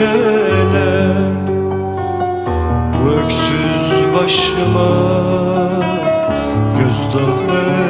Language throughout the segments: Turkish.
düşene Bu öksüz başıma gözdağı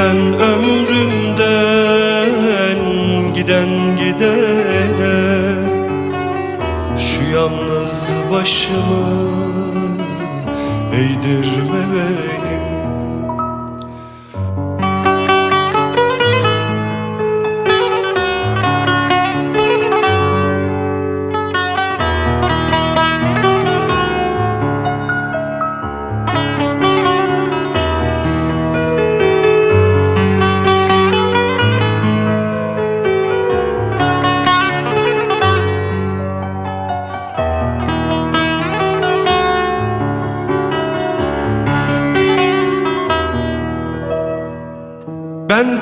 yüzden ömrümden giden gidene. Şu yalnız başımı eğdirme benim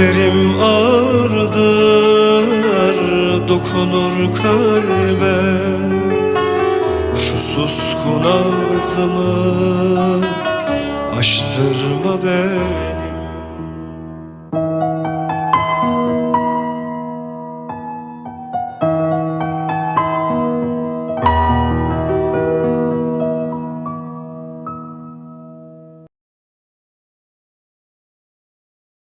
Sözlerim ağırdır dokunur kalbe. Şu suskun ağzımı açtırma beni